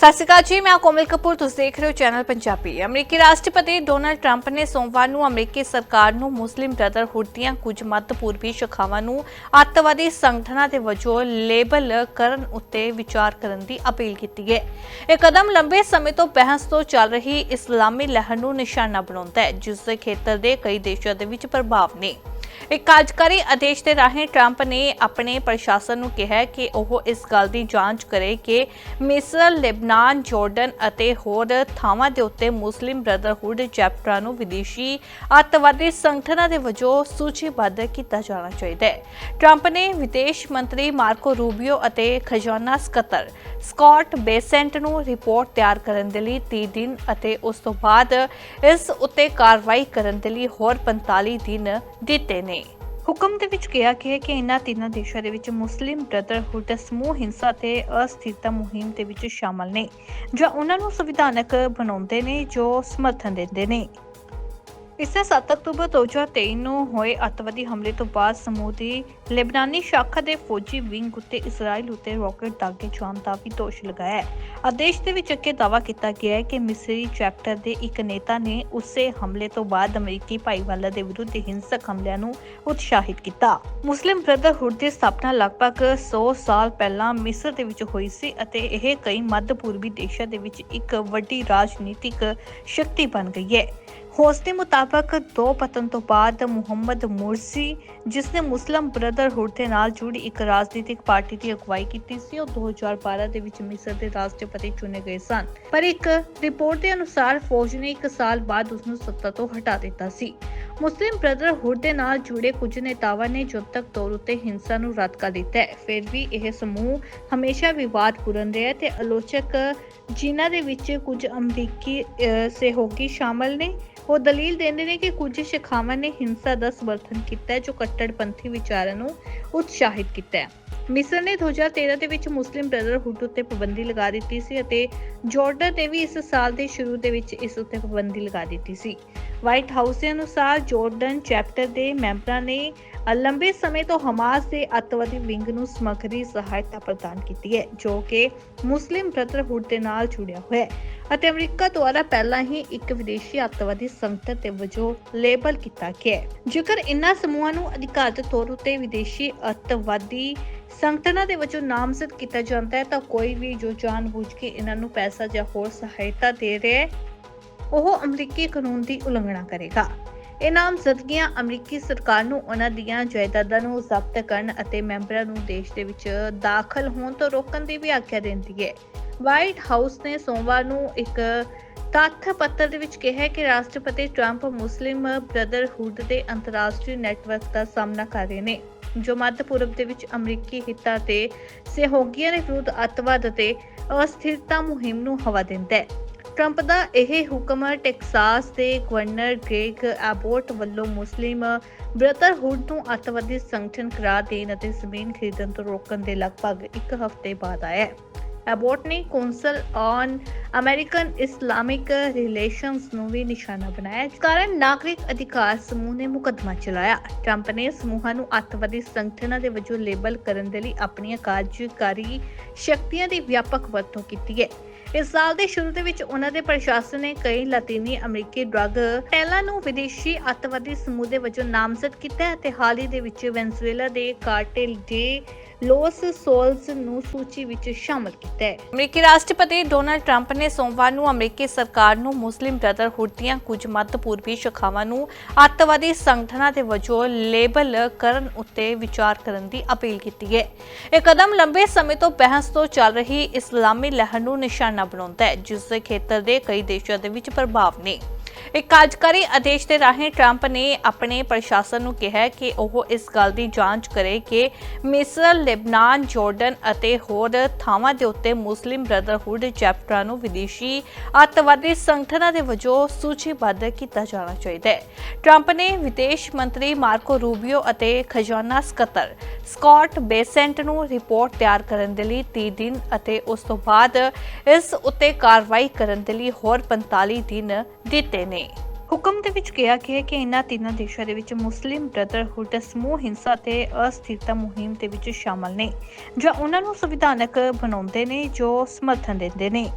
ਸਤਿ ਸ਼੍ਰੀ ਅਕਾਲ ਜੀ, ਮੈਂ ਕੋਮਲ ਕਪੂਰ, ਤੁਸੀਂ ਦੇਖ ਰਹੇ ਹੋ ਚੈਨਲ ਪੰਜਾਬੀ। ਅਮਰੀਕੀ ਰਾਸ਼ਟਰਪਤੀ ਡੋਨਲਡ ਟਰੰਪ ਨੇ ਸੋਮਵਾਰ ਨੂੰ ਅਮਰੀਕੀ ਸਰਕਾਰ ਨੂੰ ਮੁਸਲਿਮ ਬ੍ਰਦਰਹੁੱਡ ਦੀਆਂ ਕੁਝ ਮੱਧ ਪੂਰਬੀ ਸ਼ਾਖਾਵਾਂ ਨੂੰ ਅੱਤਵਾਦੀ ਸੰਗਠਨਾਂ ਦੇ ਵਜੋਂ ਲੇਬਲ ਕਰਨ ਉੱਤੇ ਵਿਚਾਰ ਕਰਨ ਦੀ ਅਪੀਲ ਕੀਤੀ ਹੈ। ਇਹ ਕਦਮ ਲੰਬੇ ਸਮੇਂ ਤੋਂ ਬਹਿਸ ਤੋਂ ਚੱਲ ਰਹੀ ਇਸਲਾਮੀ ਲਹਿਰ ਨੂੰ ਨਿਸ਼ਾਨਾ ਬਣਾਉਂਦਾ ਹੈ, ਜਿਸ ਦੇ ਖੇਤਰ ਦੇ ਕਈ ਦੇਸ਼ਾਂ ਦੇ ਵਿੱਚ ਪ੍ਰਭਾਵ ਨੇ। ਇੱਕ ਕਾਰਜਕਾਰੀ ਆਦੇਸ਼ ਦੇ ਰਾਹੀਂ ਟਰੰਪ ਨੇ ਆਪਣੇ ਪ੍ਰਸ਼ਾਸਨ ਨੂੰ ਕਿਹਾ ਕਿ ਉਹ ਇਸ ਗੱਲ ਦੀ ਜਾਂਚ ਕਰੇ ਕਿ ਮਿਸਰ, ਲੈਬਨਾਨ, ਜਾਰਡਨ ਅਤੇ ਹੋਰ ਥਾਵਾਂ ਦੇ ਉੱਤੇ ਮੁਸਲਿਮ ਬ੍ਰਦਰਹੁੱਡ ਚੈਪਟਰਾਂ ਨੂੰ ਵਿਦੇਸ਼ੀ ਅੱਤਵਾਦੀ ਸੰਗਠਨਾਂ ਦੇ ਵਜੋਂ ਸੂਚੀਬੱਧ ਕੀਤਾ ਜਾਣਾ ਚਾਹੀਦਾ ਹੈ। ਟਰੰਪ ਨੇ ਵਿਦੇਸ਼ ਮੰਤਰੀ ਮਾਰਕੋ ਰੂਬੀਓ ਅਤੇ ਖਜ਼ਾਨਾ ਸਕੱਤਰ ਸਕਾਟ ਬੇਸੈਂਟ ਨੂੰ ਰਿਪੋਰਟ ਤਿਆਰ ਕਰਨ ਦੇ ਲਈ 30 ਦਿਨ ਅਤੇ ਉਸ ਤੋਂ ਬਾਅਦ ਇਸ ਉੱਤੇ ਕਾਰਵਾਈ ਕਰਨ ਦੇ ਲਈ ਹੋਰ 45 ਦਿਨ ਦਿੱਤੇ ਨੇ। ਹੁਕਮ ਦੇ ਵਿੱਚ ਕਿਹਾ ਗਿਆ ਕਿ ਇਹਨਾਂ ਤਿੰਨਾਂ ਦੇਸ਼ਾਂ ਦੇ ਵਿੱਚ ਮੁਸਲਿਮ ਬ੍ਰਦਰਹੁੱਡ ਸਮੂਹ, ਹਿੰਸਾ ਤੇ ਅਸਥਿਰਤਾ ਮੁਹਿੰਮ ਦੇ ਵਿੱਚ ਸ਼ਾਮਲ ਨੇ, ਜਾਂ ਉਹਨਾਂ ਨੂੰ ਸੰਵਿਧਾਨਕ ਬਣਾਉਂਦੇ ਨੇ, ਜੋ ਸਮਰਥਨ ਦਿੰਦੇ ਨੇ। ਇਸੇ 7 ਅਕਤੂਬਰ 2023 ਨੂੰ ਹੋਏ ਅੱਤਵਾਦੀ ਹਮਲੇ ਤੋਂ ਬਾਅਦ ਸਮੂਹ ਦੀ ਲੈਬਨਾਨੀ ਸ਼ਾਖਾ ਦੇ ਫੌਜੀ ਵਿੰਗ ਉੱਤੇ ਇਜ਼ਰਾਈਲ ਉੱਤੇ ਰਾਕੇਟ ਦਾਗੇ ਜਾਣ ਦਾ ਵੀ ਦੋਸ਼ ਲਗਾਇਆ ਹੈ। ਆਦੇਸ਼ ਦੇ ਵਿੱਚ ਅੱਗੇ ਦਾਅਵਾ ਕੀਤਾ ਗਿਆ ਹੈ ਕਿ ਮਿਸਰੀ ਚੈਪਟਰ ਦੇ ਇੱਕ ਨੇਤਾ ਨੇ ਉਸੇ ਹਮਲੇ ਤੋਂ ਬਾਅਦ ਅਮਰੀਕੀ ਭਾਈਵਾਲਾ ਦੇ ਵਿਰੁੱਧ ਹਿੰਸਕ ਹਮਲਿਆਂ ਨੂੰ ਉਤਸ਼ਾਹਿਤ ਕੀਤਾ। ਮੁਸਲਿਮ ਬ੍ਰਦਰਹੁੱਡ ਦੀ ਸਥਾਪਨਾ ਲਗਭਗ 100 ਸਾਲ ਪਹਿਲਾਂ ਮਿਸਰ ਦੇ ਵਿੱਚ ਹੋਈ ਸੀ ਅਤੇ ਇਹ ਕਈ ਮੱਧ ਪੂਰਬੀ ਦੇਸ਼ਾਂ ਦੇ ਵਿੱਚ ਇੱਕ ਵੱਡੀ ਰਾਜਨੀਤਿਕ ਸ਼ਕਤੀ ਬਣ ਗਈ ਹੈ। ਹੋਸ ਦੇ ਮੁਤਾਬਕ ਦੋ ਪਤਨ ਤੋਂ ਬਾਅਦ ਮੁਹੰਮਦ ਮੁਰਸੀ, ਜਿਸ ਨੇ ਮੁਸਲਮ ਬ੍ਰਦਰਹੁੱਡ ਦੇ ਨਾਲ ਜੁੜੀ ਇੱਕ ਰਾਜਨੀਤਿਕ ਪਾਰਟੀ ਦੀ ਅਗਵਾਈ ਕੀਤੀ ਸੀ, ਉਹ 2012 ਦੇ ਵਿੱਚ ਮਿਸਰ ਦੇ ਰਾਸ਼ਟਰਪਤੀ ਚੁਣੇ ਗਏ ਸਨ। ਪਰ ਇੱਕ ਰਿਪੋਰਟ ਦੇ ਅਨੁਸਾਰ ਫੌਜ ਨੇ ਇੱਕ ਸਾਲ ਬਾਅਦ ਉਸ ਨੂੰ ਸੱਤਾ ਤੋਂ ਹਟਾ ਦਿੱਤਾ ਸੀ। ਮੁਸਲਿਮ ਬ੍ਰਦਰਹੁੱਡ ਦੇ ਨਾਲ ਜੁੜੇ ਕੁਝ ਨੇਤਾਵਾਂ ਨੇ ਜਨਤਕ ਤੌਰ ਉੱਤੇ ਹਿੰਸਾ ਨੂੰ ਰੱਦ ਕਰ ਦਿੱਤਾ ਹੈ। ਫਿਰ ਵੀ ਇਹ ਸਮੂਹ ਹਮੇਸ਼ਾ ਵਿਵਾਦਪੂਰਨ ਰਿਹਾ ਤੇ ਆਲੋਚਕ ਜਿਨ੍ਹਾਂ ਦੇ ਵਿੱਚ ਕੁਝ ਅਮਰੀਕੀ ਸਹਿਯੋਗੀ ਸ਼ਾਮਲ ਨੇ, ਉਹ ਦਲੀਲ ਦਿੰਦੇ ਨੇ ਕਿ ਕੁਝ ਸ਼ਾਖਾਵਾਂ ਨੇ ਹਿੰਸਾ ਦਾ ਸਮਰਥਨ ਕੀਤਾ ਹੈ ਜੋ ਕੱਟੜਪੰਥੀ ਵਿਚਾਰਾਂ ਨੂੰ ਉਤਸ਼ਾਹਿਤ ਕੀਤਾ ਹੈ। ਮਿਸਰ ਨੇ 2013 ਦੇ ਵਿੱਚ ਮੁਸਲਿਮ ਬ੍ਰਦਰਹੁੱਡ ਉੱਤੇ ਪਾਬੰਦੀ ਲਗਾ ਦਿੱਤੀ ਸੀ ਅਤੇ ਜਾਰਡਨ ਨੇ ਵੀ ਇਸ ਸਾਲ ਦੇ ਸ਼ੁਰੂ ਦੇ ਵਿੱਚ ਇਸ ਉੱਤੇ ਪਾਬੰਦੀ ਲਗਾ ਦਿੱਤੀ ਸੀ। ਵਾਈਟ ਹਾਊਸ ਦੇ ਅਨੁਸਾਰ ਜਾਰਡਨ ਚੈਪਟਰ ਦੇ ਮੈਂਬਰਾਂ ਨੇ ਲੰਬੇ ਸਮੇਂ ਤੋਂ ਹਮਾਸ ਦੇ ਅੱਤਵਾਦੀ ਵਿੰਗ ਨੂੰ ਸਮੱਗਰੀ ਸਹਾਇਤਾ ਪ੍ਰਦਾਨ ਕੀਤੀ ਹੈ, ਜੋ ਕਿ ਮੁਸਲਿਮ ਬ੍ਰਦਰਹੁੱਡ ਦੇ ਨਾਲ ਜੁੜਿਆ ਹੋਇਆ ਹੈ ਅਤੇ ਅਮਰੀਕਾ ਦੁਆਰਾ ਪਹਿਲਾਂ ਹੀ ਇੱਕ ਵਿਦੇਸ਼ੀ ਅੱਤਵਾਦੀ ਸੰਗਠਨ ਦੇ ਵਜੋਂ ਲੇਬਲ ਕੀਤਾ ਗਿਆ ਹੈ। ਜੇਕਰ ਇਨ੍ਹਾਂ ਸਮੂਹਾਂ ਨੂੰ ਅਧਿਕਾਰਤ ਤੌਰ ਉਤੇ ਵਿਦੇਸ਼ੀ ਅੱਤਵਾਦੀ ਸੰਗਠਨਾਂ ਦੇ ਵਜੋਂ ਨਾਮਜ਼ਦ ਕੀਤਾ ਜਾਂਦਾ ਹੈ, ਤਾਂ ਕੋਈ ਵੀ ਜੋ ਜਾਣਬੁੱਝ ਕੇ ਇਹਨਾਂ ਨੂੰ ਪੈਸਾ ਜਾਂ ਹੋਰ ਸਹਾਇਤਾ ਦੇ ਰਿਹਾ ਹੈ ਉਹ ਅਮਰੀਕੀ ਕਾਨੂੰਨ ਦੀ ਉਲੰਘਣਾ ਕਰੇਗਾ। ਇਹ ਨਾਮਜ਼ਦਗੀਆਂ ਅਮਰੀਕੀ ਸਰਕਾਰ ਨੂੰ ਉਹਨਾਂ ਦੀਆਂ ਜਾਇਦਾਦਾਂ ਨੂੰ ਜ਼ਬਤ ਕਰਨ ਅਤੇ ਮੈਂਬਰਾਂ ਨੂੰ ਦੇਸ਼ ਦੇ ਵਿੱਚ ਦਾਖਲ ਹੋਣ ਤੋਂ ਰੋਕਣ ਦੀ ਵੀ ਆਗਿਆ ਦਿੰਦੀ ਹੈ। ਵਾਈਟ ਹਾਊਸ ਨੇ ਸੋਮਵਾਰ ਨੂੰ ਇੱਕ ਤੱਥ ਪੱਤਰ ਦੇ ਵਿੱਚ ਕਿਹਾ ਹੈ ਕਿ ਰਾਸ਼ਟਰਪਤੀ ਟਰੰਪ ਮੁਸਲਿਮ ਬ੍ਰਦਰਹੁੱਡ ਦੇ ਅੰਤਰਰਾਸ਼ਟਰੀ ਨੈਟਵਰਕ ਦਾ ਸਾਹਮਣਾ ਕਰ ਰਹੇ ਨੇ, ਜੋ ਮੱਧ ਪੂਰਬ ਦੇ ਵਿੱਚ ਅਮਰੀਕੀ ਹਿੱਤਾਂ ਤੇ ਸਹਿਯੋਗੀਆਂ ਦੇ ਵਿਰੁੱਧ ਅੱਤਵਾਦ ਅਤੇ ਅਸਥਿਰਤਾ ਮੁਹਿੰਮ ਨੂੰ ਹਵਾ ਦਿੰਦਾ ਹੈ। ਟਰੰਪ ਦਾ ਇਹ ਹੁਕਮ ਟੈਕਸਾਸ ਦੇ ਗਵਰਨਰ ਗ੍ਰੇਗ ਐਬੋਟ ਵੱਲੋਂ ਮੁਸਲਿਮ ਬ੍ਰਦਰਹੁੱਡ ਨੂੰ ਅੱਤਵਾਦੀ ਸੰਗਠਨ ਕਰਾਰ ਦੇਣ ਅਤੇ ਜ਼ਮੀਨ ਖਰੀਦਣ ਤੋਂ ਰੋਕਣ ਦੇ ਲਗਭਗ ਇੱਕ ਹਫ਼ਤੇ ਬਾਅਦ ਆਇਆ ਹੈ। ਐਬੋਟ ਨੇ Council on American Islamic Relations ਨੂੰ ਵੀ ਨਿਸ਼ਾਨਾ ਬਣਾਇਆ, ਜਿਸ ਕਾਰਨ ਨਾਗਰਿਕ ਅਧਿਕਾਰ ਸਮੂਹ ਨੇ ਮੁਕੱਦਮਾ ਚਲਾਇਆ। ਟਰੰਪ ਨੇ ਸਮੂਹਾਂ ਨੂੰ ਅੱਤਵਾਦੀ ਸੰਗਠਨਾਂ ਦੇ ਵਜੋਂ ਲੇਬਲ ਕਰਨ ਦੇ ਲਈ ਆਪਣੀਆਂ ਕਾਰਜਕਾਰੀ ਸ਼ਕਤੀਆਂ ਦੀ ਵਿਆਪਕ ਵਰਤੋਂ ਕੀਤੀ ਹੈ। ਇਸ ਸਾਲ ਦੇ ਸ਼ੁਰੂ ਦੇ ਵਿੱਚ ਉਹਨਾਂ ਦੇ ਪ੍ਰਸ਼ਾਸਨ ਨੇ ਕਈ ਲਾਤੀਨੀ ਅਮਰੀਕੀ ਡਰੱਗ ਟੈਲਾਂ ਨੂੰ ਵਿਦੇਸ਼ੀ ਅੱਤਵਾਦੀ ਸਮੂਹ ਦੇ ਵਜੋਂ ਨਾਮਜ਼ਦ ਕੀਤਾ ਹੈ ਅਤੇ ਹਾਲ ਹੀ ਦੇ ਵਿੱਚ ਵੈਨਜ਼ੂਏਲਾ ਦੇ ਕਾਰਟੇਲ ਦੇ ਲੋਸ ਸੋਲਸ ਨੂੰ ਸੂਚੀ ਵਿੱਚ ਸ਼ਾਮਲ ਕੀਤਾ ਹੈ। ਅਮਰੀਕੀ ਰਾਸ਼ਟਰਪਤੀ ਡੋਨਾਲਡ ਟਰੰਪ ਨੇ ਸੋਮਵਾਰ ਨੂੰ ਅਮਰੀਕੀ ਸਰਕਾਰ ਨੂੰ ਮੁਸਲਿਮ ਬ੍ਰਦਰਹੁੱਡ ਦੀਆਂ ਕੁਝ ਮੱਧ ਪੂਰਬੀ ਸ਼ਾਖਾਵਾਂ ਨੂੰ ਅੱਤਵਾਦੀ ਸੰਗਠਨਾਂ ਦੇ ਵਜੋਂ ਲੇਬਲ ਕਰਨ ਉੱਤੇ ਵਿਚਾਰ ਕਰਨ ਦੀ ਅਪੀਲ ਕੀਤੀ ਹੈ। ਇਹ ਕਦਮ ਲੰਬੇ ਸਮੇਂ ਤੋਂ ਬਹਿਸ ਤੋਂ ਚੱਲ ਰਹੀ ਇਸਲਾਮੀ ਲਹਿਰ ਨੂੰ ਨਿਸ਼ਾਨਾ ਬਣਾਉਂਦਾ ਹੈ ਜਿਸ ਦੇ ਖੇਤਰ ਦੇ ਕਈ ਦੇਸ਼ਾਂ ਦੇ ਵਿੱਚ ਪ੍ਰਭਾਵ ਨੇ। ਇੱਕ ਕਾਰਜਕਾਰੀ ਆਦੇਸ਼ ਦੇ ਰਾਹੀਂ ਟਰੰਪ ਨੇ ਆਪਣੇ ਪ੍ਰਸ਼ਾਸਨ ਨੂੰ ਕਿਹਾ ਕਿ ਉਹ ਇਸ ਗੱਲ ਦੀ ਜਾਂਚ ਕਰੇ ਕਿ ਮਿਸਰ, ਲੈਬਨਾਨ, ਜਾਰਡਨ ਅਤੇ ਹੋਰ ਥਾਵਾਂ ਦੇ ਉੱਤੇ ਮੁਸਲਿਮ ਬ੍ਰਦਰਹੁੱਡ ਚੈਪਟਰਾਂ ਨੂੰ ਵਿਦੇਸ਼ੀ ਅੱਤਵਾਦੀ ਸੰਗਠਨਾਂ ਦੇ ਵਜੋਂ ਸੂਚੀਬੱਧ ਕੀਤਾ ਜਾਣਾ ਚਾਹੀਦਾ ਹੈ। ਟਰੰਪ ਨੇ ਵਿਦੇਸ਼ ਮੰਤਰੀ ਮਾਰਕੋ ਰੂਬੀਓ ਅਤੇ ਖਜ਼ਾਨਾ ਸਕੱਤਰ ਸਕਾਟ ਬੇਸੈਂਟ ਨੂੰ ਰਿਪੋਰਟ ਤਿਆਰ ਕਰਨ ਦੇ ਲਈ 30 ਦਿਨ ਅਤੇ ਉਸ ਤੋਂ ਬਾਅਦ ਇਸ ਉੱਤੇ ਕਾਰਵਾਈ ਕਰਨ ਦੇ ਲਈ ਹੋਰ 45 ਦਿਨ ਦਿੱਤੇ ਨੇ ਹੁਕਮ ਦੇ ਵਿੱਚ ਕਿਹਾ ਗਿਆ ਕਿ ਇਹਨਾਂ ਤਿੰਨਾਂ ਦੇਸ਼ਾਂ ਦੇ ਵਿੱਚ ਮੁਸਲਿਮ ਬ੍ਰਦਰਹੁੱਡ ਸਮੂਹ, ਹਿੰਸਾ ਤੇ ਅਸਥਿਰਤਾ ਮੁਹਿੰਮ ਦੇ ਵਿੱਚ ਸ਼ਾਮਲ ਨੇ, ਜਾਂ ਉਹਨਾਂ ਨੂੰ ਸੰਵਿਧਾਨਕ ਬਣਾਉਂਦੇ ਨੇ, ਜੋ ਸਮਰਥਨ ਦਿੰਦੇ ਨੇ।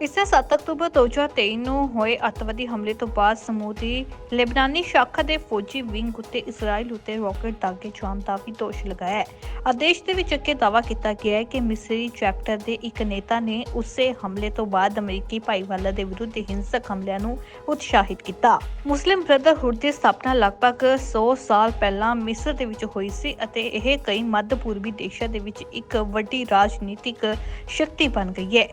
ਇਸੇ 7 ਅਕਤੂਬਰ 2023 ਨੂੰ ਹੋਏ ਅੱਤਵਾਦੀ ਹਮਲੇ ਤੋਂ ਬਾਅਦ ਸਮੂਹ ਦੀ ਲੈਬਨਾਨੀ ਸ਼ਾਖਾ ਦੇ ਫੌਜੀ ਵਿੰਗ ਉੱਤੇ ਇਜ਼ਰਾਈਲ ਉੱਤੇ ਰਾਕੇਟ ਦਾਗੇ ਜਾਣ ਦਾ ਵੀ ਦੋਸ਼ ਲਗਾਇਆ ਹੈ। ਆਦੇਸ਼ ਦੇ ਵਿੱਚ ਅੱਗੇ ਦਾਅਵਾ ਕੀਤਾ ਗਿਆ ਹੈ ਕਿ ਮਿਸਰੀ ਚੈਪਟਰ ਦੇ ਇੱਕ ਨੇਤਾ ਨੇ ਉਸੇ ਹਮਲੇ ਤੋਂ ਬਾਅਦ ਅਮਰੀਕੀ ਭਾਈਵਾਲਾਂ ਦੇ ਵਿਰੁੱਧ ਹਿੰਸਕ ਹਮਲਿਆਂ ਨੂੰ ਉਤਸ਼ਾਹਿਤ ਕੀਤਾ। ਮੁਸਲਿਮ ਬ੍ਰਦਰਹੁੱਡ ਦੀ ਸਥਾਪਨਾ ਲਗਭਗ 100 ਸਾਲ ਪਹਿਲਾਂ ਮਿਸਰ ਦੇ ਵਿੱਚ ਹੋਈ ਸੀ ਅਤੇ ਇਹ ਕਈ ਮੱਧ ਪੂਰਬੀ ਦੇਸ਼ਾਂ ਦੇ ਵਿੱਚ ਇੱਕ ਵੱਡੀ ਰਾਜਨੀਤਿਕ ਸ਼ਕਤੀ ਬਣ ਗਈ ਹੈ।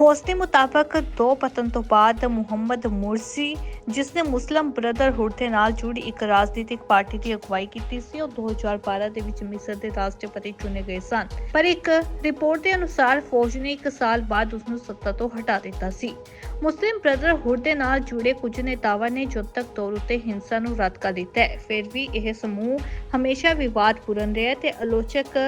ਹੋਸ ਦੇ ਮੁਤਾਬਕ ਦੋ ਪਤਨ ਤੋਂ ਬਾਅਦ ਮੁਹੰਮਦ ਮੁਰਸੀ, ਜਿਸ ਨੇ ਮੁਸਲਮ ਬ੍ਰਦਰਹੁੱਡ ਦੇ ਨਾਲ ਜੁੜੀ ਇੱਕ ਰਾਜਨੀਤਿਕ ਪਾਰਟੀ ਦੀ ਅਗਵਾਈ ਕੀਤੀ ਸੀ, ਉਹ 2012 ਦੇ ਵਿੱਚ ਮਿਸਰ ਦੇ ਰਾਸ਼ਟਰਪਤੀ ਚੁਣੇ ਗਏ ਸਨ। ਪਰ ਇੱਕ ਰਿਪੋਰਟ ਦੇ ਅਨੁਸਾਰ ਫੌਜ ਨੇ ਇੱਕ ਸਾਲ ਬਾਅਦ ਉਸ ਨੂੰ ਸੱਤਾ ਤੋਂ ਹਟਾ ਦਿੱਤਾ ਸੀ। ਮੁਸਲਿਮ ਬ੍ਰਦਰਹੁੱਡ ਦੇ ਨਾਲ ਜੁੜੇ ਕੁਝ ਨੇਤਾਵਾਂ ਨੇ ਜਨਤਕ ਤੌਰ ਉਤੇ ਹਿੰਸਾ ਨੂੰ ਰੱਦ ਕਰ ਦਿੱਤਾ ਹੈ। ਫਿਰ ਵੀ ਇਹ ਸਮੂਹ ਹਮੇਸ਼ਾ ਵਿਵਾਦਪੂਰਨ ਰਿਹਾ ਤੇ ਆਲੋਚਕ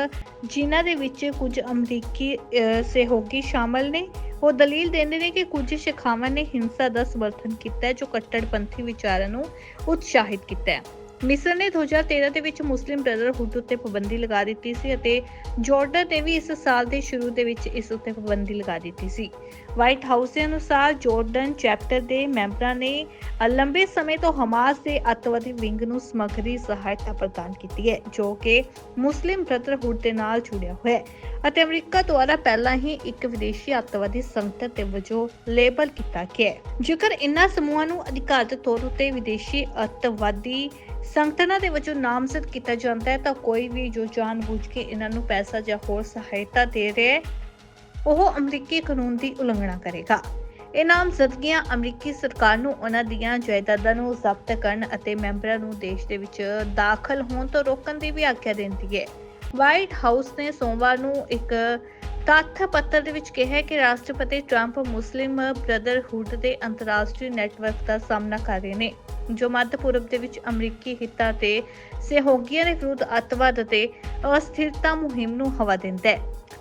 ਜਿਨ੍ਹਾਂ ਦੇ ਵਿੱਚ ਕੁਝ ਅਮਰੀਕੀ ਸਹਿਯੋਗੀ ਸ਼ਾਮਲ ਨੇ। ਉਹ ਦਲੀਲ ਦਿੰਦੇ ਨੇ ਕਿ ਕੁਝ ਸ਼ਿਖਾਵਾਂ ਨੇ ਹਿੰਸਾ ਦਾ ਸਮਰਥਨ ਕੀਤਾ ਹੈ, ਜੋ ਕੱਟੜਪੰਥੀ ਵਿਚਾਰਾਂ ਨੂੰ ਉਤਸ਼ਾਹਿਤ ਕੀਤਾ ਹੈ। ਮਿਸਰ ਨੇ 2013 ਦੇ ਵਿੱਚ ਮੁਸਲਿਮ ਬ੍ਰਦਰਹੁੱਡ ਉੱਤੇ ਪਾਬੰਦੀ ਲਗਾ ਦਿੱਤੀ ਸੀ ਅਤੇ ਜਾਰਡਨ ਨੇ ਵੀ ਇਸ ਸਾਲ ਦੇ ਸ਼ੁਰੂ ਦੇ ਵਿੱਚ ਇਸ ਉੱਤੇ ਪਾਬੰਦੀ ਲਗਾ ਦਿੱਤੀ ਸੀ। ਵਾਈਟ ਹਾਊਸ ਦੇ ਅਨੁਸਾਰ ਜਾਰਡਨ ਚੈਪਟਰ ਦੇ ਮੈਂਬਰਾਂ ਨੇ ਲੰਬੇ ਸਮੇਂ ਤੋਂ ਹਮਾਸ ਦੇ ਅੱਤਵਾਦੀ ਵਿੰਗ ਨੂੰ ਸਮੱਗਰੀ ਸਹਾਇਤਾ ਪ੍ਰਦਾਨ ਕੀਤੀ ਹੈ, ਜੋ ਕਿ ਮੁਸਲਿਮ ਬ੍ਰਦਰਹੁੱਡ ਦੇ ਨਾਲ ਜੁੜਿਆ ਹੋਇਆ ਹੈ ਅਤੇ ਅਮਰੀਕਾ ਦੁਆਰਾ ਪਹਿਲਾਂ ਹੀ ਇੱਕ ਵਿਦੇਸ਼ੀ ਅੱਤਵਾਦੀ ਸੰਗਠਨ ਦੇ ਵਜੋਂ ਲੇਬਲ ਕੀਤਾ ਗਿਆ ਹੈ। ਜੇਕਰ ਇਨ੍ਹਾਂ ਸਮੂਹਾਂ ਨੂੰ ਅਧਿਕਾਰਤ ਤੌਰ ਉੱਤੇ ਵਿਦੇਸ਼ੀ ਅੱਤਵਾਦੀ ਸੰਗਠਨਾਂ ਦੇ ਵਜੋਂ ਨਾਮਜ਼ਦ ਕੀਤਾ ਜਾਂਦਾ ਹੈ, ਤਾਂ ਕੋਈ ਵੀ ਜੋ ਜਾਣਬੁੱਝ ਕੇ ਇਹਨਾਂ ਨੂੰ ਪੈਸਾ ਜਾਂ ਹੋਰ ਸਹਾਇਤਾ ਦੇ ਰਿਹਾ ਹੈ, ਉਹ ਅਮਰੀਕੀ ਕਾਨੂੰਨ ਦੀ ਉਲੰਘਣਾ ਕਰੇਗਾ। ਇਹ ਨਾਮਜ਼ਦਗੀਆਂ ਅਮਰੀਕੀ ਸਰਕਾਰ ਨੂੰ ਉਹਨਾਂ ਦੀਆਂ ਜਾਇਦਾਦਾਂ ਨੂੰ ਜ਼ਬਤ ਕਰਨ ਅਤੇ ਮੈਂਬਰਾਂ ਨੂੰ ਦੇਸ਼ ਦੇ ਵਿੱਚ ਦਾਖਲ ਹੋਣ ਤੋਂ ਰੋਕਣ ਦੀ ਵੀ ਆਗਿਆ ਦਿੰਦੀ ਹੈ। ਵਾਈਟ ਹਾਊਸ ਨੇ ਸੋਮਵਾਰ ਨੂੰ ਇੱਕ ਤੱਥ ਪੱਤਰ ਦੇ ਵਿੱਚ ਕਿਹਾ ਹੈ ਕਿ ਰਾਸ਼ਟਰਪਤੀ ਟਰੰਪ ਮੁਸਲਿਮ ਬ੍ਰਦਰਹੁੱਡ ਦੇ ਅੰਤਰਰਾਸ਼ਟਰੀ ਨੈਟਵਰਕ ਦਾ ਸਾਹਮਣਾ ਕਰ ਰਹੇ ਨੇ, ਜੋ ਮੱਧ ਪੂਰਬ ਦੇ ਵਿੱਚ ਅਮਰੀਕੀ ਹਿੱਤਾਂ ਤੇ ਸਹਿਯੋਗੀਆਂ ਦੇ ਵਿਰੁੱਧ ਅੱਤਵਾਦ ਅਤੇ ਅਸਥਿਰਤਾ ਮੁਹਿੰਮ ਨੂੰ ਹਵਾ ਦਿੰਦਾ ਹੈ।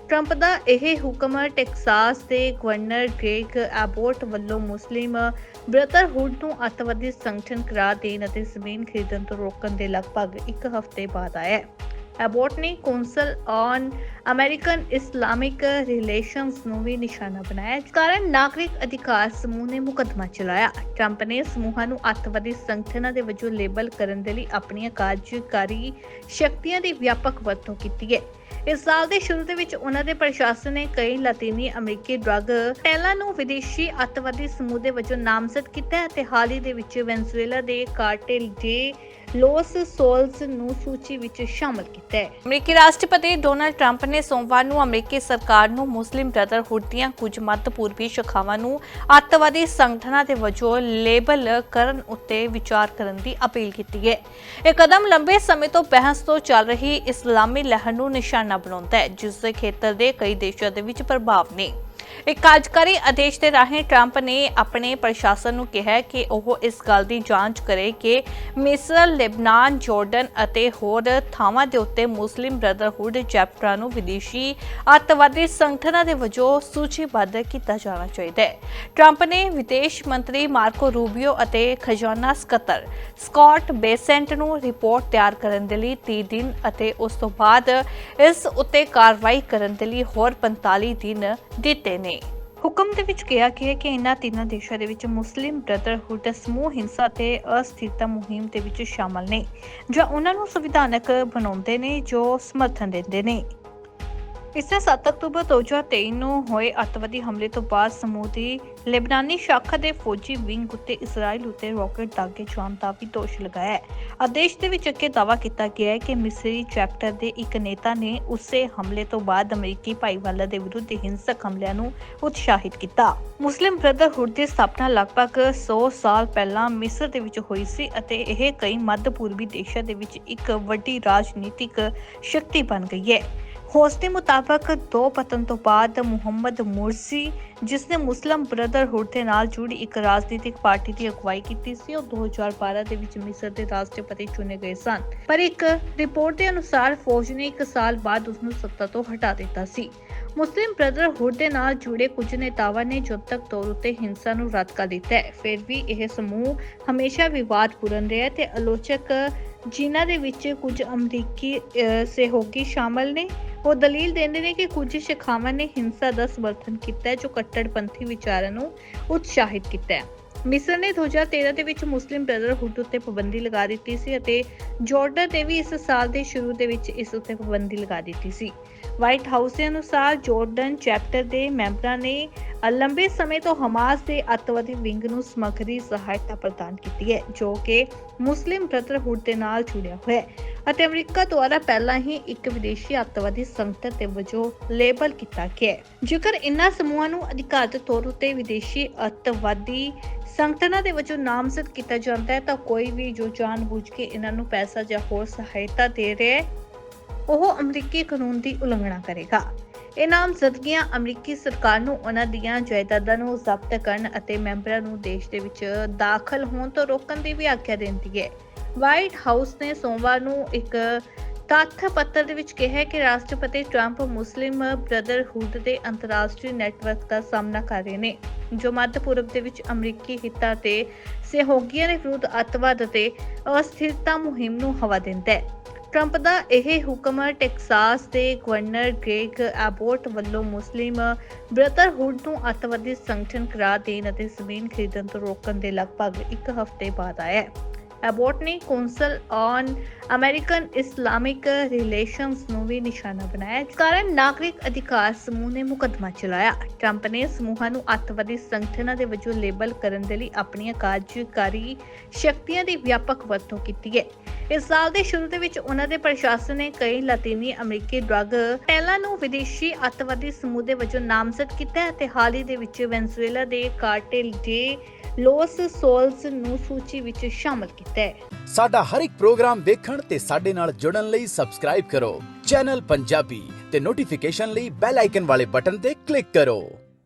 ਟਰੰਪ ਦਾ ਇਹ ਹੁਕਮ ਟੈਕਸਾਸ ਦੇ ਗਵਰਨਰ ਗ੍ਰੇਗ ਐਬੋਟ ਵੱਲੋਂ ਮੁਸਲਿਮ ਬ੍ਰਦਰਹੁੱਡ ਨੂੰ ਅੱਤਵਾਦੀ ਸੰਗਠਨ ਕਰਾਰ ਦੇਣ ਅਤੇ ਜ਼ਮੀਨ ਖਰੀਦਣ ਤੋਂ ਰੋਕਣ ਦੇ ਲਗਭਗ ਇੱਕ ਹਫ਼ਤੇ ਬਾਅਦ ਆਇਆ ਹੈ। ਐਬੋਟ ਨੇ ਔਨ ਅਮਰੀਕਨ ਇਸਲਾਮਿਕ ਰਿਲੇਸ਼ਨਸ ਨੂੰ ਵੀ ਨਿਸ਼ਾਨਾ ਬਣਾਇਆ। ਇਸ ਕਾਰਨ ਨਾਗਰਿਕ ਅਧਿਕਾਰ ਸਮੂਹ ਨੇ ਮੁਕੱਦਮਾ ਚਲਾਇਆ। ਟਰੰਪ ਨੇ ਸਮੂਹਾਂ ਨੂੰ ਅੱਤਵਾਦੀ ਸੰਗਠਨਾਂ ਦੇ ਵਜੋਂ ਲੇਬਲ ਕਰਨ ਦੇ ਲਈ ਆਪਣੀਆਂ ਕਾਰਜਕਾਰੀ ਸ਼ਕਤੀਆਂ ਦੀ ਵਿਆਪਕ ਵਰਤੋਂ ਕੀਤੀ ਹੈ। ਇਸ ਸਾਲ ਦੇ ਸ਼ੁਰੂ ਦੇ ਵਿੱਚ ਉਹਨਾਂ ਦੇ ਪ੍ਰਸ਼ਾਸਨ ਨੇ ਕਈ ਲਾਤੀਨੀ ਅਮਰੀਕੀ ਡਰੱਗ ਟੈਲਾਂ ਨੂੰ ਵਿਦੇਸ਼ੀ ਅੱਤਵਾਦੀ ਸਮੂਹ ਦੇ ਵਜੋਂ ਨਾਮਜ਼ਦ ਕੀਤਾ ਅਤੇ ਹਾਲ ਹੀ ਦੇ ਵਿੱਚ ਵੈਨਜ਼ੂਏਲਾ ਦੇ ਕਾਰਟੇਲ ਦੇ ਲੋਸ ਸੋਲਸ ਨੂੰ ਸੂਚੀ ਵਿੱਚ ਸ਼ਾਮਲ ਕੀਤਾ ਹੈ। ਅਮਰੀਕੀ ਰਾਸ਼ਟਰਪਤੀ ਡੋਨਾਲਡ ਟਰੰਪ ਨੇ ਸੋਮਵਾਰ ਨੂੰ ਅਮਰੀਕੀ ਸਰਕਾਰ ਨੂੰ ਮੁਸਲਿਮ ਬ੍ਰਦਰਹੁੱਡ ਦੀਆਂ ਕੁਝ ਮੱਧ ਪੂਰਬੀ ਸ਼ਾਖਾਵਾਂ ਨੂੰ ਅੱਤਵਾਦੀ ਸੰਗਠਨਾਂ ਦੇ ਵਜੋਂ ਲੇਬਲ ਕਰਨ ਉੱਤੇ ਵਿਚਾਰ ਕਰਨ ਦੀ ਅਪੀਲ ਕੀਤੀ ਹੈ। ਇਹ ਕਦਮ ਲੰਬੇ ਸਮੇਂ ਤੋਂ ਬਹਿਸ ਤੋਂ ਚੱਲ ਰਹੀ ਇਸਲਾਮੀ ਲਹਿਰ ਨੂੰ ਨਿਸ਼ਾਨਾ ਬਣਾਉਂਦਾ ਹੈ, ਜਿਸ ਦੇ ਖੇਤਰ ਦੇ ਕਈ ਦੇਸ਼ਾਂ ਦੇ ਵਿੱਚ ਪ੍ਰਭਾਵ ਨੇ। ਇੱਕ ਕਾਰਜਕਾਰੀ ਆਦੇਸ਼ ਦੇ ਰਾਹੀਂ ਟਰੰਪ ਨੇ ਆਪਣੇ ਪ੍ਰਸ਼ਾਸਨ ਨੂੰ ਕਿਹਾ ਕਿ ਉਹ ਇਸ ਗੱਲ ਦੀ ਜਾਂਚ ਕਰੇ ਕਿ ਮਿਸਰ, ਲੈਬਨਾਨ, ਜਾਰਡਨ ਅਤੇ ਹੋਰ ਥਾਵਾਂ ਦੇ ਉੱਤੇ ਮੁਸਲਿਮ ਬ੍ਰਦਰਹੁੱਡ ਚੈਪਟਰਾਂ ਨੂੰ ਵਿਦੇਸ਼ੀ ਅੱਤਵਾਦੀ ਸੰਗਠਨਾਂ ਦੇ ਵਜੋਂ ਸੂਚੀਬੱਧ ਕੀਤਾ ਜਾਣਾ ਚਾਹੀਦਾ ਹੈ। ਟਰੰਪ ਨੇ ਵਿਦੇਸ਼ ਮੰਤਰੀ ਮਾਰਕੋ ਰੂਬੀਓ ਅਤੇ ਖਜ਼ਾਨਾ ਸਕੱਤਰ ਸਕਾਟ ਬੇਸੈਂਟ ਨੂੰ ਰਿਪੋਰਟ ਤਿਆਰ ਕਰਨ ਦੇ ਲਈ 30 ਦਿਨ ਅਤੇ ਉਸ ਤੋਂ ਬਾਅਦ ਇਸ ਉੱਤੇ ਕਾਰਵਾਈ ਕਰਨ ਦੇ ਲਈ ਹੋਰ 45 ਦਿਨ ਦਿੱਤੇ ਨੇ। ਹੁਕਮ ਦੇ ਵਿੱਚ ਕਿਹਾ ਗਿਆ ਕਿ ਇਨ੍ਹਾਂ ਤਿੰਨਾਂ ਦੇਸ਼ਾਂ ਦੇ ਵਿੱਚ ਮੁਸਲਿਮ ਬ੍ਰਦਰਹੁੱਡ, ਸਮੂਹ ਹਿੰਸਾ ਤੇ ਅਸਥਿਰਤਾ ਮੁਹਿੰਮ ਦੇ ਵਿੱਚ ਸ਼ਾਮਲ ਨੇ, ਜਾਂ ਉਹਨਾਂ ਨੂੰ ਸੰਵਿਧਾਨਕ ਬਣਾਉਂਦੇ ਨੇ, ਜੋ ਸਮਰਥਨ ਦਿੰਦੇ ਨੇ। ਇਸੇ 7 ਅਕਤੂਬਰ 2023 ਨੂੰ ਹੋਏ ਅੱਤਵਾਦੀ ਹਮਲੇ ਤੋਂ ਬਾਅਦ ਸਮੂਹ ਦੀ ਲੈਬਨਾਨੀ ਸ਼ਾਖਾ ਦੇ ਫੌਜੀ ਵਿੰਗ ਉੱਤੇ ਇਜ਼ਰਾਈਲ ਉੱਤੇ ਰਾਕੇਟ ਦਾਗੇ ਜਾਣ ਦਾ ਵੀ ਦੋਸ਼ ਲਗਾਇਆ ਹੈ। ਆਦੇਸ਼ ਦੇ ਵਿੱਚ ਅੱਗੇ ਦਾਅਵਾ ਕੀਤਾ ਗਿਆ ਹੈ ਕਿ ਮਿਸਰੀ ਚੈਪਟਰ ਦੇ ਇੱਕ ਨੇਤਾ ਨੇ ਉਸੇ ਹਮਲੇ ਤੋਂ ਬਾਅਦ ਅਮਰੀਕੀ ਭਾਈਵਾਲਾਂ ਦੇ ਵਿਰੁੱਧ ਹਿੰਸਕ ਹਮਲਿਆਂ ਨੂੰ ਉਤਸ਼ਾਹਿਤ ਕੀਤਾ। ਮੁਸਲਿਮ ਬ੍ਰਦਰਹੁੱਡ ਦੀ ਸਥਾਪਨਾ ਲਗਭਗ 100 ਸਾਲ ਪਹਿਲਾਂ ਮਿਸਰ ਦੇ ਵਿੱਚ ਹੋਈ ਸੀ ਅਤੇ ਇਹ ਕਈ ਮੱਧ ਪੂਰਬੀ ਦੇਸ਼ਾਂ ਦੇ ਵਿੱਚ ਇੱਕ ਵੱਡੀ ਰਾਜਨੀਤਿਕ ਸ਼ਕਤੀ ਬਣ ਗਈ ਹੈ। ਹੋਸ ਦੇ ਮੁਤਾਬਕ ਦੋ ਪਤਨ ਤੋਂ ਬਾਅਦ ਮੁਹੰਮਦ ਮੁਰਸੀ, ਜਿਸ ਨੇ ਮੁਸਲਮ ਬ੍ਰਦਰਹੁੱਡ ਦੇ ਨਾਲ ਜੁੜੀ ਇੱਕ ਰਾਜਨੀਤਿਕ ਪਾਰਟੀ ਦੀ ਅਗਵਾਈ ਕੀਤੀ ਸੀ, ਉਹ 2012 ਦੇ ਵਿੱਚ ਮਿਸਰ ਦੇ ਰਾਸ਼ਟਰਪਤੀ ਚੁਣੇ ਗਏ ਸਨ। ਪਰ ਇੱਕ ਰਿਪੋਰਟ ਦੇ ਅਨੁਸਾਰ ਫੌਜ ਨੇ ਇੱਕ ਸਾਲ ਬਾਅਦ ਉਸ ਨੂੰ ਸੱਤਾ ਤੋਂ ਹਟਾ ਦਿੱਤਾ ਸੀ। ਮੁਸਲਿਮ ਬ੍ਰਦਰਹੁੱਡ ਦੇ ਨਾਲ ਜੁੜੇ ਕੁਝ ਨੇਤਾਵਾਂ ਨੇ ਜਦ ਤੱਕ ਤੌਰ ਉਤੇ ਹਿੰਸਾ ਨੂੰ ਰੱਦ ਕਰ ਦਿੱਤਾ ਹੈ। ਫਿਰ ਵੀ ਇਹ ਸਮੂਹ ਹਮੇਸ਼ਾ ਵਿਵਾਦਪੂਰਨ ਰਿਹਾ ਤੇ ਆਲੋਚਕ ਜਿਨ੍ਹਾਂ ਦੇ ਵਿੱਚ ਕੁਝ ਅਮਰੀਕੀ ਸਹਿਯੋਗੀ ਸ਼ਾਮਲ ਨੇ। ਉਹ ਦਲੀਲ ਦਿੰਦੇ ਨੇ ਕਿ ਕੁਝ ਸ਼ਿਖਾਵਾਂ ਨੇ ਹਿੰਸਾ ਦਾ ਸਮਰਥਨ ਕੀਤਾ ਜੋ ਕੱਟੜਪੰਥੀ ਵਿਚਾਰਾਂ ਨੂੰ ਉਤਸ਼ਾਹਿਤ ਕੀਤਾ ਹੈ। ਮਿਸਰ ਨੇ 2013 ਦੇ ਵਿੱਚ ਮੁਸਲਿਮ ਬ੍ਰਦਰਹੁੱਡ ਉੱਤੇ ਪਾਬੰਦੀ ਲਗਾ ਦਿੱਤੀ ਸੀ ਅਤੇ ਜਾਰਡਨ ਨੇ ਵੀ ਇਸ ਸਾਲ ਦੇ ਸ਼ੁਰੂ ਦੇ ਵਿੱਚ ਇਸ ਉੱਤੇ ਪਾਬੰਦੀ ਲਗਾ ਦਿੱਤੀ ਸੀ। ਵਾਈਟ ਹਾਊਸ ਦੇ ਅਨੁਸਾਰ ਜਾਰਡਨ ਚੈਪਟਰ ਦੇ ਮੈਂਬਰਾਂ ਨੇ ਲੰਬੇ ਸਮੇਂ ਤੋਂ ਹਮਾਸ ਦੇ ਅੱਤਵਾਦੀ ਵਿੰਗ ਨੂੰ ਸਮੱਗਰੀ ਸਹਾਇਤਾ ਪ੍ਰਦਾਨ ਕੀਤੀ ਹੈ, ਜੋ ਕਿ ਮੁਸਲਿਮ ਬ੍ਰਦਰਹੁੱਡ ਦੇ ਨਾਲ ਜੁੜਿਆ ਹੋਇਆ ਹੈ ਅਤੇ ਅਮਰੀਕਾ ਦੁਆਰਾ ਪਹਿਲਾਂ ਹੀ ਇੱਕ ਵਿਦੇਸ਼ੀ ਅੱਤਵਾਦੀ ਸੰਗਠਨ ਦੇ ਵਜੋਂ ਲੇਬਲ ਕੀਤਾ ਗਿਆ ਹੈ। ਜੇਕਰ ਇਨ੍ਹਾਂ ਸਮੂਹਾਂ ਨੂੰ ਅਧਿਕਾਰਤ ਤੌਰ ਉੱਤੇ ਵਿਦੇਸ਼ੀ ਅੱਤਵਾਦੀ ਸੰਗਠਨਾਂ ਦੇ ਵਜੋਂ ਨਾਮਜ਼ਦ ਕੀਤਾ ਜਾਂਦਾ ਹੈ, ਤਾਂ ਕੋਈ ਵੀ ਜੋ ਜਾਣਬੁੱਝ ਕੇ ਇਹਨਾਂ ਨੂੰ ਪੈਸਾ ਜਾਂ ਹੋਰ ਸਹਾਇਤਾ ਦੇ ਰਿਹਾ ਹੈ, ਉਹ ਅਮਰੀਕੀ ਕਾਨੂੰਨ ਦੀ ਉਲੰਘਣਾ ਕਰੇਗਾ। ਇਹ ਨਾਮਜ਼ਦਗੀਆਂ ਅਮਰੀਕੀ ਸਰਕਾਰ ਨੂੰ ਉਹਨਾਂ ਦੀਆਂ ਜਾਇਦਾਦਾਂ ਨੂੰ ਜ਼ਬਤ ਕਰਨ ਅਤੇ ਮੈਂਬਰਾਂ ਨੂੰ ਦੇਸ਼ ਦੇ ਵਿੱਚ ਦਾਖਲ ਹੋਣ ਤੋਂ ਰੋਕਣ ਦੀ ਵੀ ਆਗਿਆ ਦਿੰਦੀ ਹੈ। ਵਾਈਟ ਹਾਊਸ ਨੇ ਸੋਮਵਾਰ ਨੂੰ ਇੱਕ ਤੱਥ ਪੱਤਰ ਦੇ ਵਿੱਚ ਕਿਹਾ ਕਿ ਰਾਸ਼ਟਰਪਤੀ ਟਰੰਪ ਮੁਸਲਿਮ ਬ੍ਰਦਰਹੁੱਡ ਦੇ ਅੰਤਰਰਾਸ਼ਟਰੀ ਨੈਟਵਰਕ ਦਾ ਸਾਹਮਣਾ ਕਰ ਰਹੇ ਨੇ, ਜੋ ਮੱਧ ਪੂਰਬ ਦੇ ਵਿੱਚ ਅਮਰੀਕੀ ਹਿੱਤਾਂ ਤੇ ਸਹਿਯੋਗੀਆਂ ਦੇ ਵਿਰੁੱਧ ਅੱਤਵਾਦ ਅਤੇ ਅਸਥਿਰਤਾ ਮੁਹਿੰਮ ਨੂੰ ਹਵਾ ਦਿੰਦਾ ਹੈ। ਟਰੰਪ ਦਾ ਇਹ ਹੁਕਮ ਟੈਕਸਾਸ ਦੇ ਗਵਰਨਰ ਗ੍ਰੇਗ ਐਬੋਟ ਵੱਲੋਂ ਮੁਸਲਿਮ ਬ੍ਰਦਰਹੁੱਡ ਨੂੰ ਅੱਤਵਾਦੀ ਸੰਗਠਨ ਕਰਾਰ ਦੇਣ ਅਤੇ ਜ਼ਮੀਨ ਖਰੀਦਣ ਤੋਂ ਰੋਕਣ ਦੇ ਲਗਭਗ ਇੱਕ ਹਫ਼ਤੇ ਬਾਅਦ ਆਇਆ ਹੈ। ਐਬੋਟ ਨੇ Council on American Islamic Relations ਨੂੰ ਵੀ ਨਿਸ਼ਾਨਾ ਬਣਾਇਆ, ਜਿਸ ਕਾਰਨ ਨਾਗਰਿਕ ਅਧਿਕਾਰ ਸਮੂਹ ਨੇ ਮੁਕੱਦਮਾ ਚਲਾਇਆ। ਟਰੰਪ ਨੇ ਸਮੂਹਾਂ ਨੂੰ ਅੱਤਵਾਦੀ ਸੰਗਠਨਾਂ ਦੇ ਵਜੋਂ ਲੇਬਲ ਕਰਨ ਦੇ ਲਈ ਆਪਣੀਆਂ ਕਾਰਜਕਾਰੀ ਸ਼ਕਤੀਆਂ ਦੀ ਵਿਆਪਕ ਵਰਤੋਂ ਕੀਤੀ ਹੈ। ਇਸ ਸਾਲ ਦੇ ਸ਼ੁਰੂ ਦੇ ਵਿੱਚ ਉਹਨਾਂ ਦੇ ਪ੍ਰਸ਼ਾਸਨ ਨੇ ਕਈ ਲਾਤੀਨੀ ਅਮਰੀਕੀ ਡਰੱਗ ਟੈਲਾਂ ਨੂੰ ਵਿਦੇਸ਼ੀ ਅੱਤਵਾਦੀ ਸਮੂਹ ਦੇ ਵਜੋਂ ਨਾਮਜ਼ਦ ਕੀਤਾ ਅਤੇ ਹਾਲ ਹੀ ਦੇ ਵਿੱਚ ਵੈਨਜ਼ੂਏਲਾ ਦੇ ਕਾਰਟੇਲ ਦੇ ਲੋਸ ਸੋਲਸ ਨੂੰ ਸੂਚੀ ਵਿੱਚ ਸ਼ਾਮਲ ਕੀਤਾ ਹੈ। ਸਾਡਾ ਹਰ ਇੱਕ ਪ੍ਰੋਗਰਾਮ ਵੇਖਣ ਤੇ ਸਾਡੇ ਨਾਲ ਜੁੜਨ ਲਈ ਸਬਸਕ੍ਰਾਈਬ ਕਰੋ। ਚੈਨਲ ਪੰਜਾਬੀ ਤੇ ਨੋਟੀਫਿਕੇਸ਼ਨ ਲਈ ਬੈਲ ਆਈਕਨ ਵਾਲੇ ਬਟਨ ਤੇ ਕਲਿੱਕ ਕਰੋ।